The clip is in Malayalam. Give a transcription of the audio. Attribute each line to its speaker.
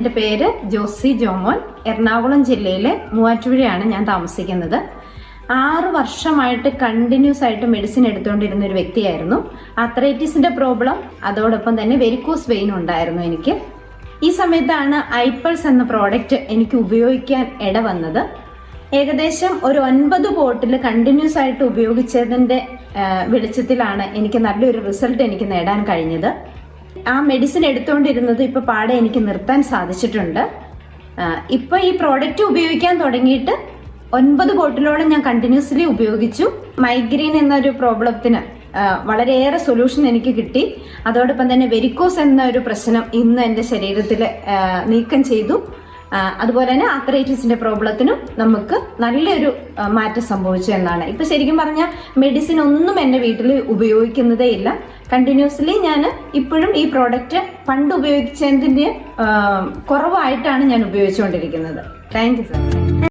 Speaker 1: എന്റെ പേര് ജോസി ജോമോൻ. എറണാകുളം ജില്ലയിലെ മൂവാറ്റുപുഴയാണ് ഞാൻ താമസിക്കുന്നത്. ആറ് വർഷമായിട്ട് കണ്ടിന്യൂസ് ആയിട്ട് മെഡിസിൻ എടുത്തുകൊണ്ടിരുന്ന ഒരു വ്യക്തിയായിരുന്നു. അത്രൈറ്റിസിന്റെ പ്രോബ്ലം അതോടൊപ്പം തന്നെ വെരിക്കോസ് വെയിൻ ഉണ്ടായിരുന്നു എനിക്ക്. ഈ സമയത്താണ് ഐപ്പൾസ് എന്ന പ്രോഡക്റ്റ് എനിക്ക് ഉപയോഗിക്കാൻ ഇടവന്നത്. ഏകദേശം ഒരു ഒൻപത് ബോട്ടിൽ കണ്ടിന്യൂസ് ആയിട്ട് ഉപയോഗിച്ചതിന്റെ ആ, വെളിച്ചത്തിലാണ് എനിക്ക് നല്ലൊരു റിസൾട്ട് എനിക്ക് നേടാൻ കഴിഞ്ഞത്. ആ മെഡിസിൻ എടുത്തുകൊണ്ടിരുന്നത് ഇപ്പൊ പാടെ എനിക്ക് നിർത്താൻ സാധിച്ചിട്ടുണ്ട്. ഇപ്പോൾ ഇപ്പൊ ഈ പ്രോഡക്റ്റ് ഉപയോഗിക്കാൻ തുടങ്ങിയിട്ട് ഒൻപത് ബോട്ടിലോളം ഞാൻ കണ്ടിന്യൂസ്ലി ഉപയോഗിച്ചു. മൈഗ്രെയിൻ എന്നൊരു പ്രോബ്ലത്തിന് വളരെയേറെ സൊല്യൂഷൻ എനിക്ക് കിട്ടി. അതോടൊപ്പം തന്നെ വെരിക്കോസ് എന്ന ഒരു പ്രശ്നം ഇന്ന് എന്റെ ശരീരത്തിൽ നീക്കം ചെയ്തു. അതുപോലെ തന്നെ ആത്രൈറ്റിസിന്റെ പ്രോബ്ലത്തിനും നമുക്ക് നല്ലൊരു മാറ്റം സംഭവിച്ചു എന്നാണ്. ഇപ്പൊ ശരിക്കും പറഞ്ഞാൽ മെഡിസിൻ ഒന്നും എന്റെ വീട്ടിൽ ഉപയോഗിക്കുന്നതേ ഇല്ല. കണ്ടിന്യൂസ്ലി ഞാൻ ഇപ്പോഴും ഈ പ്രോഡക്റ്റ് പണ്ട് ഉപയോഗിച്ചതിന്റെ കുറവായിട്ടാണ് ഞാൻ ഉപയോഗിച്ചുകൊണ്ടിരിക്കുന്നത്. Thank you sir